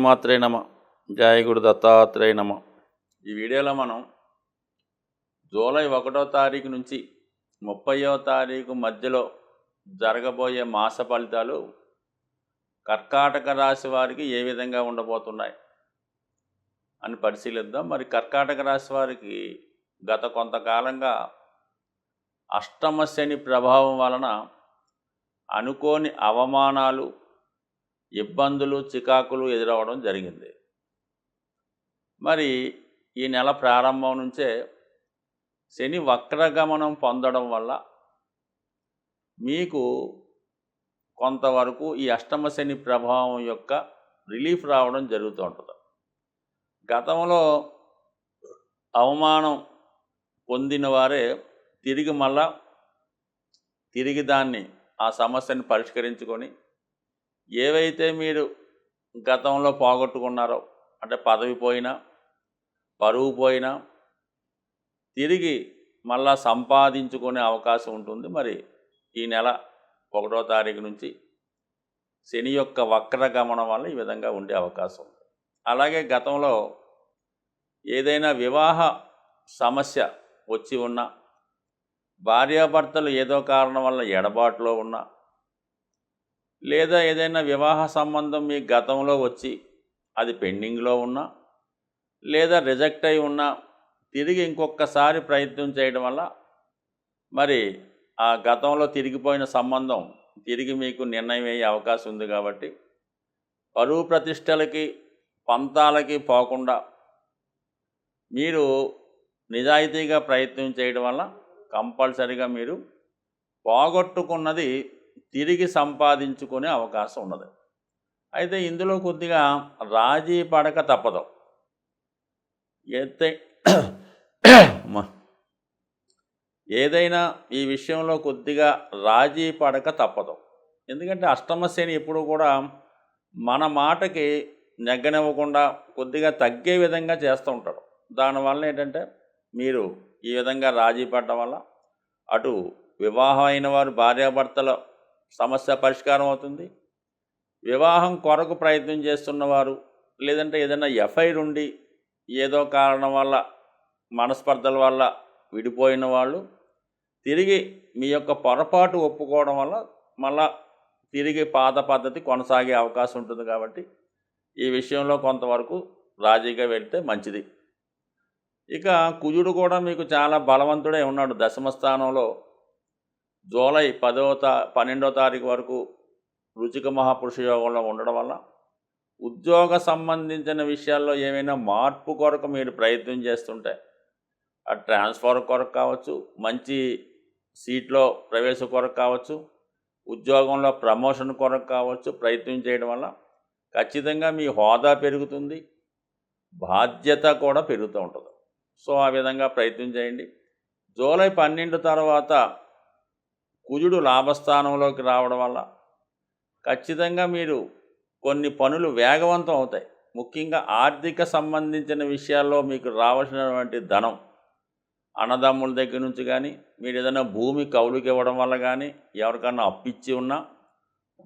శ్రీమాత్రే నమ. జయ దత్తాత్రేయ నమ. ఈ వీడియోలో మనం జూలై ఒకటో తారీఖు నుంచి ముప్పయో తారీఖు మధ్యలో జరగబోయే మాస ఫలితాలు కర్కాటక రాశి వారికి ఏ విధంగా ఉండబోతున్నాయి అని పరిశీలిద్దాం. మరి కర్కాటక రాశి వారికి గత కొంతకాలంగా అష్టమ శని ప్రభావం వలన అనుకోని అవమానాలు ఇబ్బందులు చికాకులు ఎదురవ్వడం జరిగింది. మరి ఈ నెల ప్రారంభం నుంచే శని వక్రగమనం పొందడం వల్ల మీకు కొంతవరకు ఈ అష్టమ శని ప్రభావం యొక్క రిలీఫ్ రావడం జరుగుతూ ఉంటుంది. గతంలో అవమానం పొందిన వారే తిరిగి మళ్ళా తిరిగి దాన్ని ఆ సమస్యను పరిష్కరించుకొని ఏవైతే మీరు గతంలో పోగొట్టుకున్నారో అంటే పదవి పోయినా పరువు పోయినా తిరిగి మళ్ళా సంపాదించుకునే అవకాశం ఉంటుంది. మరి ఈ నెల ఒకటో తారీఖు నుంచి శని యొక్క వక్ర గమనం వల్ల ఈ విధంగా ఉండే అవకాశం ఉంది. అలాగే గతంలో ఏదైనా వివాహ సమస్య వచ్చి ఉన్నా భార్యాభర్తలు ఏదో కారణం వల్ల ఎడబాటులో ఉన్నా లేదా ఏదైనా వివాహ సంబంధం మీ గతంలో వచ్చి అది పెండింగ్లో ఉన్నా లేదా రిజెక్ట్ అయి ఉన్నా తిరిగి ఇంకొకసారి ప్రయత్నం చేయడం వల్ల మరి ఆ గతంలో తిరిగిపోయిన సంబంధం తిరిగి మీకు నిర్ణయం అయ్యే అవకాశం ఉంది కాబట్టి పరువు ప్రతిష్టలకి పంతాలకి పోకుండా మీరు నిజాయితీగా ప్రయత్నం చేయడం వల్ల కంపల్సరిగా మీరు పోగొట్టుకున్నది తిరిగి సంపాదించుకునే అవకాశం ఉన్నది. అయితే ఇందులో కొద్దిగా రాజీ పడక తప్పదు. అయితే ఏదైనా ఈ విషయంలో కొద్దిగా రాజీ పడక తప్పదు. ఎందుకంటే అష్టమ శ్రేణి ఎప్పుడు కూడా మన మాటకి నెగ్గనివ్వకుండా కొద్దిగా తగ్గే విధంగా చేస్తూ ఉంటాడు. దానివల్ల ఏంటంటే మీరు ఈ విధంగా రాజీ పడడం వల్ల అటు వివాహం అయిన వారు భార్యాభర్తల సమస్య పరిష్కారం అవుతుంది. వివాహం కొరకు ప్రయత్నం చేస్తున్నవారు లేదంటే ఏదైనా ఎఫ్ఐఆర్ ఉండి ఏదో కారణం వల్ల మనస్పర్ధల వల్ల విడిపోయిన వాళ్ళు తిరిగి మీ యొక్క పొరపాటు ఒప్పుకోవడం వల్ల మళ్ళా తిరిగి పాత పద్ధతి కొనసాగే అవకాశం ఉంటుంది కాబట్టి ఈ విషయంలో కొంతవరకు రాజీగా వెళ్తే మంచిది. ఇక కుజుడు కూడా మీకు చాలా బలవంతుడే ఉన్నాడు. దశమ స్థానంలో జూలై పదో తా పన్నెండో తారీఖు వరకు రుచిక మహాపురుష యోగంలో ఉండడం వల్ల ఉద్యోగ సంబంధించిన విషయాల్లో ఏమైనా మార్పు కొరకు మీరు ప్రయత్నం చేస్తుంటే ఆ ట్రాన్స్ఫర్ కొరకు కావచ్చు మంచి సీట్లో ప్రవేశ కొరకు కావచ్చు ఉద్యోగంలో ప్రమోషన్ కొరకు కావచ్చు ప్రయత్నం చేయడం వల్ల ఖచ్చితంగా మీ హోదా పెరుగుతుంది బాధ్యత కూడా పెరుగుతూ ఉంటుంది. సో ఆ విధంగా ప్రయత్నం చేయండి. జూలై పన్నెండు తర్వాత కుజుడు లాభస్థానంలోకి రావడం వల్ల ఖచ్చితంగా మీరు కొన్ని పనులు వేగవంతం అవుతాయి. ముఖ్యంగా ఆర్థిక సంబంధించిన విషయాల్లో మీకు రావాల్సినటువంటి ధనం అన్నదమ్ముల దగ్గర నుంచి కానీ మీరు ఏదైనా భూమి కౌలుకి ఇవ్వడం వల్ల కానీ ఎవరికన్నా అప్పిచ్చి ఉన్నా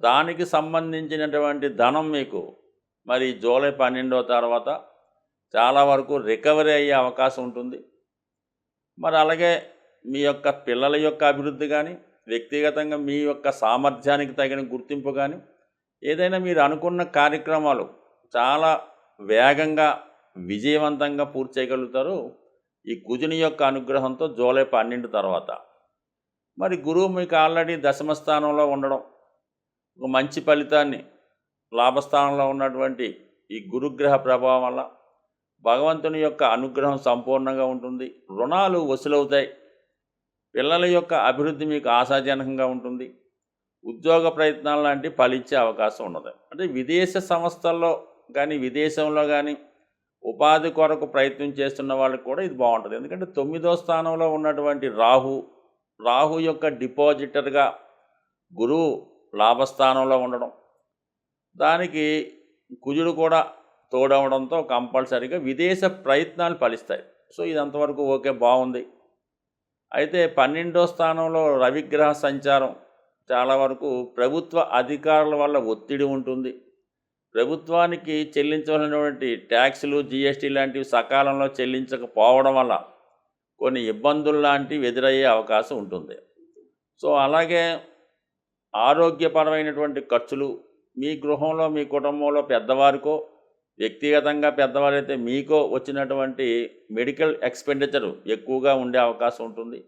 దానికి సంబంధించినటువంటి ధనం మీకు మరి జూలై పన్నెండో తర్వాత చాలా వరకు రికవరీ అయ్యే అవకాశం ఉంటుంది. మరి అలాగే మీ యొక్క పిల్లల యొక్క అభివృద్ధి కానీ వ్యక్తిగతంగా మీ యొక్క సామర్థ్యానికి తగిన గుర్తింపు కానీ ఏదైనా మీరు అనుకున్న కార్యక్రమాలు చాలా వేగంగా విజయవంతంగా పూర్తి చేయగలుగుతారు. ఈ కుజుని యొక్క అనుగ్రహంతో జూలై పన్నెండు తర్వాత. మరి గురువు మీకు ఆల్రెడీ దశమ స్థానంలో ఉండడం ఒక మంచి ఫలితాన్ని లాభస్థానంలో ఉన్నటువంటి ఈ గురుగ్రహ ప్రభావం వల్ల భగవంతుని యొక్క అనుగ్రహం సంపూర్ణంగా ఉంటుంది. రుణాలు వసూలవుతాయి. పిల్లల యొక్క అభివృద్ధి మీకు ఆశాజనకంగా ఉంటుంది. ఉద్యోగ ప్రయత్నాలు లాంటి ఫలించే అవకాశం ఉన్నది. అంటే విదేశ సంస్థల్లో కానీ విదేశంలో కానీ ఉపాధి కొరకు ప్రయత్నం చేస్తున్న వాళ్ళకి కూడా ఇది బాగుంటుంది. ఎందుకంటే తొమ్మిదో స్థానంలో ఉన్నటువంటి రాహు రాహు యొక్క డిపాజిటర్గా గురువు లాభస్థానంలో ఉండడం దానికి కుజుడు కూడా తోడవడంతో కంపల్సరీగా విదేశ ప్రయత్నాలు ఫలిస్తాయి. సో ఇది అంతవరకు ఓకే బాగుంది. అయితే పన్నెండో స్థానంలో రవిగ్రహ సంచారం చాలా వరకు ప్రభుత్వ అధికారుల వల్ల ఒత్తిడి ఉంటుంది. ప్రభుత్వానికి చెల్లించవలసినటువంటి ట్యాక్సులు జిఎస్టీ లాంటివి సకాలంలో చెల్లించకపోవడం వల్ల కొన్ని ఇబ్బందులు లాంటివి ఎదురయ్యే అవకాశం ఉంటుంది. సో అలాగే ఆరోగ్యపరమైనటువంటి ఖర్చులు మీ గృహంలో మీ కుటుంబంలో పెద్దవారికో వ్యక్తిగతంగా పెద్దవారైతే మీకో వచ్చినటువంటి మెడికల్ ఎక్స్పెండిచర్ ఎక్కువగా ఉండే అవకాశం ఉంటుంది.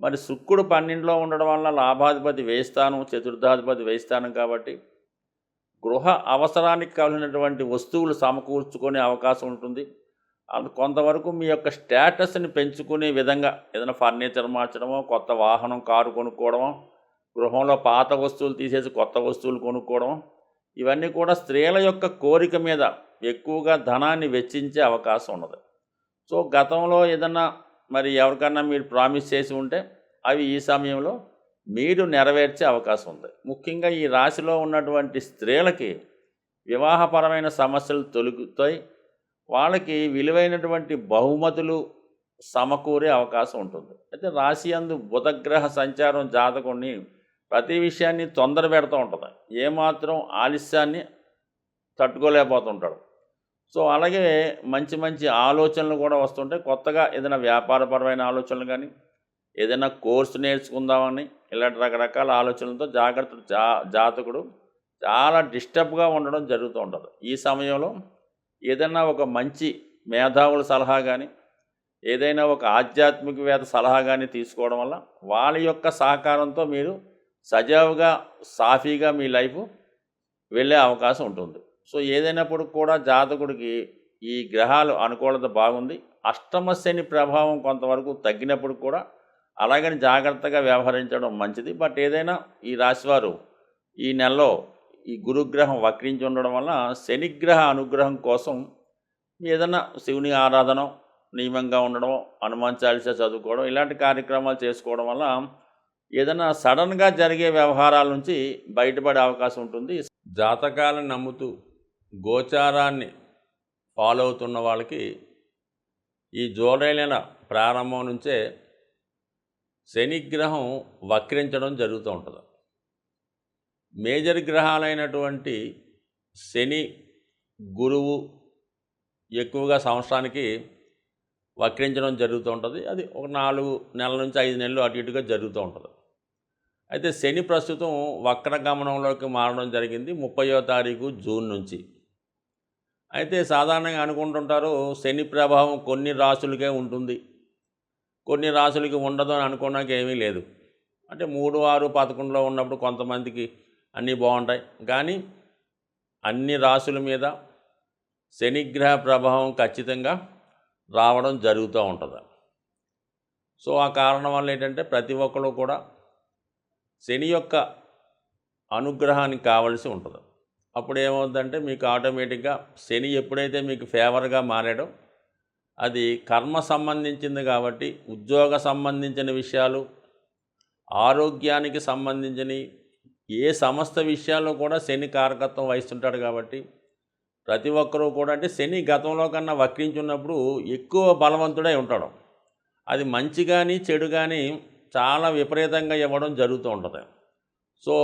మరి శుక్రుడు పన్నెండులో ఉండడం వల్ల లాభాధిపతి వేయిస్తాను చతుర్థాధిపతి వేయిస్తాను కాబట్టి గృహ అవసరానికి కావలసినటువంటి వస్తువులు సమకూర్చుకునే అవకాశం ఉంటుంది. అది కొంతవరకు మీ యొక్క స్టేటస్ని పెంచుకునే విధంగా ఏదైనా ఫర్నిచర్ మార్చడమో కొత్త వాహనం కారు కొనుక్కోవడమో గృహంలో పాత వస్తువులు తీసేసి కొత్త వస్తువులు కొనుక్కోవడం ఇవన్నీ కూడా స్త్రీల యొక్క కోరిక మీద ఎక్కువగా ధనాన్ని వెచ్చించే అవకాశం ఉన్నది. సో గతంలో ఏదన్నా మరి ఎవరికన్నా మీరు ప్రామిస్ చేసి ఉంటే అవి ఈ సమయంలో మీరు నెరవేర్చే అవకాశం ఉంది. ముఖ్యంగా ఈ రాశిలో ఉన్నటువంటి స్త్రీలకి వివాహపరమైన సమస్యలు తొలుగుతాయి. వాళ్ళకి విలువైనటువంటి బహుమతులు సమకూరే అవకాశం ఉంటుంది. అయితే రాశి అందు బుధగ్రహ సంచారం జాతకుణ్ణి ప్రతి విషయాన్ని తొందర పెడుతూ ఉంటుంది. ఏమాత్రం ఆలస్యాన్ని తట్టుకోలేకపోతుంటాడు. సో అలాగే మంచి మంచి ఆలోచనలు కూడా వస్తుంటాయి. కొత్తగా ఏదైనా వ్యాపారపరమైన ఆలోచనలు కానీ ఏదైనా కోర్సు నేర్చుకుందామని ఇలాంటి రకరకాల ఆలోచనలతో జాగ్రత్త జా జాతకుడు చాలా డిస్టర్బ్గా ఉండడం జరుగుతూ ఉంటుంది. ఈ సమయంలో ఏదైనా ఒక మంచి మేధావుల సలహా కానీ ఏదైనా ఒక ఆధ్యాత్మికవేత్త సలహా కానీ తీసుకోవడం వల్ల వాళ్ళ యొక్క సహకారంతో మీరు సజావుగా సాఫీగా మీ లైఫ్ వెళ్ళే అవకాశం ఉంటుంది. సో ఏదైనప్పుడు కూడా జాతకుడికి ఈ గ్రహాలు అనుకూలత బాగుంది. అష్టమ శని ప్రభావం కొంతవరకు తగ్గినప్పుడు కూడా అలాగని జాగ్రత్తగా వ్యవహరించడం మంచిది. బట్ ఏదైనా ఈ రాశివారు ఈ నెలలో ఈ గురుగ్రహం వక్రించి ఉండడం వల్ల శనిగ్రహ అనుగ్రహం కోసం ఏదైనా శివుని ఆరాధన నియమంగా ఉండడం హనుమాన్ చాలీసా చదువుకోవడం ఇలాంటి కార్యక్రమాలు చేసుకోవడం వల్ల ఏదైనా సడన్గా జరిగే వ్యవహారాల నుంచి బయటపడే అవకాశం ఉంటుంది. జాతకాలను నమ్ముతూ గోచారాన్ని ఫాలో అవుతున్న వాళ్ళకి ఈ జూలై నెల ప్రారంభం నుంచే శనిగ్రహం వక్రించడం జరుగుతూ ఉంటుంది. మేజర్ గ్రహాలైనటువంటి శని గురువు ఎక్కువగా సంవత్సరానికి వక్రించడం జరుగుతూ ఉంటుంది. అది ఒక నాలుగు నెలల నుంచి ఐదు నెలలు అటు ఇటుగా జరుగుతూ ఉంటుంది. అయితే శని ప్రస్తుతం వక్ర గమనంలోకి మారడం జరిగింది ముప్పయో తారీఖు జూన్ నుంచి. అయితే సాధారణంగా అనుకుంటుంటారు శని ప్రభావం కొన్ని రాసులకే ఉంటుంది. కొన్ని రాసులకి ఉండదు అని అనుకోవడానికి ఏమీ లేదు. అంటే మూడు ఆరు పదకొండులో ఉన్నప్పుడు కొంతమందికి అన్నీ బాగుంటాయి. కానీ అన్ని రాసుల మీద శనిగ్రహ ప్రభావం ఖచ్చితంగా రావడం జరుగుతూ ఉంటుంది. సో ఆ కారణం వల్ల ఏంటంటే ప్రతి ఒక్కరు కూడా శని యొక్క అనుగ్రహానికి కావలసి ఉంటుంది. అప్పుడు ఏమవుతుందంటే మీకు ఆటోమేటిక్గా శని ఎప్పుడైతే మీకు ఫేవర్గా మారాడో అది కర్మ సంబంధించింది కాబట్టి ఉద్యోగ సంబంధించిన విషయాలు ఆరోగ్యానికి సంబంధించిన ఏ సమస్త విషయాల్లో కూడా శని కారకత్వం వహిస్తుంటాడు కాబట్టి ప్రతి ఒక్కరూ కూడా అంటే శని గతంలో కన్నా వక్రించున్నప్పుడు ఎక్కువ బలవంతుడై ఉంటాడు. అది మంచి కానీ చెడు కానీ చాలా విపరీతంగా ఇవ్వడం జరుగుతూ ఉంటుంది. సో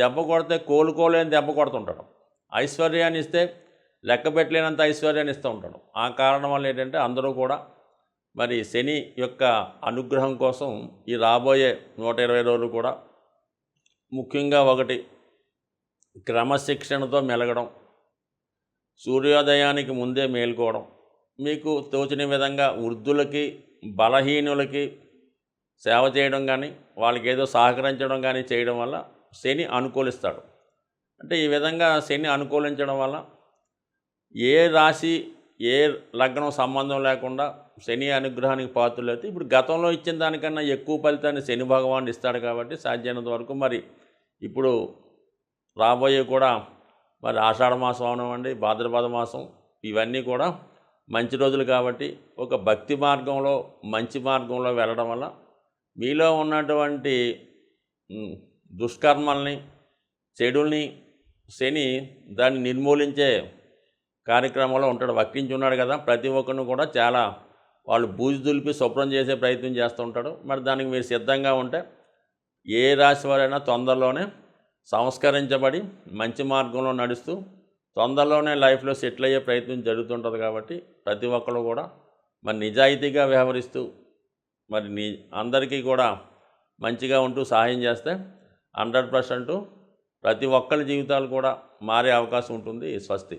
దెబ్బ కొడితే కోలుకోలేని దెబ్బ కొడుతుంటాడు. ఐశ్వర్యాన్ని ఇస్తే లెక్క పెట్టలేనంత ఐశ్వర్యాన్ని ఇస్తూ ఉంటాడు. ఆ కారణం వల్ల ఏంటంటే అందరూ కూడా మరి శని యొక్క అనుగ్రహం కోసం ఈ రాబోయే నూట ఇరవై రోజులు కూడా ముఖ్యంగా ఒకటి క్రమశిక్షణతో మెలగడం సూర్యోదయానికి ముందే మేల్కోవడం. మీకు తోచిన విధంగా వృద్ధులకి బలహీనులకి సేవ చేయడం కానీ వాళ్ళకి ఏదో సహకరించడం కానీ చేయడం వల్ల శని అనుకూలిస్తాడు. అంటే ఈ విధంగా శని అనుకూలించడం వల్ల ఏ రాశి ఏ లగ్నం సంబంధం లేకుండా శని అనుగ్రహానికి పాత్రలు అయితే ఇప్పుడు గతంలో ఇచ్చిన దానికన్నా ఎక్కువ ఫలితాన్ని శని భగవానుడు ఇస్తాడు కాబట్టి సాధ్యమైనంత వరకు మరి ఇప్పుడు రాబోయే కూడా మరి ఆషాఢ మాసం అవనివ్వండి భాద్రపద మాసం ఇవన్నీ కూడా మంచి రోజులు కాబట్టి ఒక భక్తి మార్గంలో మంచి మార్గంలో వెళ్ళడం వల్ల మీలో ఉన్నటువంటి దుష్కర్మల్ని చెడుల్ని శని దాన్ని నిర్మూలించే కార్యక్రమంలో ఉంటాడు వక్కించి ఉన్నాడు కదా ప్రతి ఒక్కరిని కూడా చాలా వాళ్ళు బూజు దులిపి శుభ్రం చేసే ప్రయత్నం చేస్తూ ఉంటాడు. మరి దానికి మీరు సిద్ధంగా ఉంటే ఏ రాశి వారైనా తొందరలోనే సంస్కరించబడి మంచి మార్గంలో నడుస్తూ తొందరలోనే లైఫ్లో సెటిల్ అయ్యే ప్రయత్నం జరుగుతుంటుంది కాబట్టి ప్రతి ఒక్కరు కూడా మరి నిజాయితీగా వ్యవహరిస్తూ మరి నీ అందరికీ కూడా మంచిగా ఉంటూ సహాయం చేస్తే హండ్రెడ్ పర్సెంట్ ప్రతి ఒక్కరి జీవితాలు కూడా మారే అవకాశం ఉంటుంది. స్వస్తి.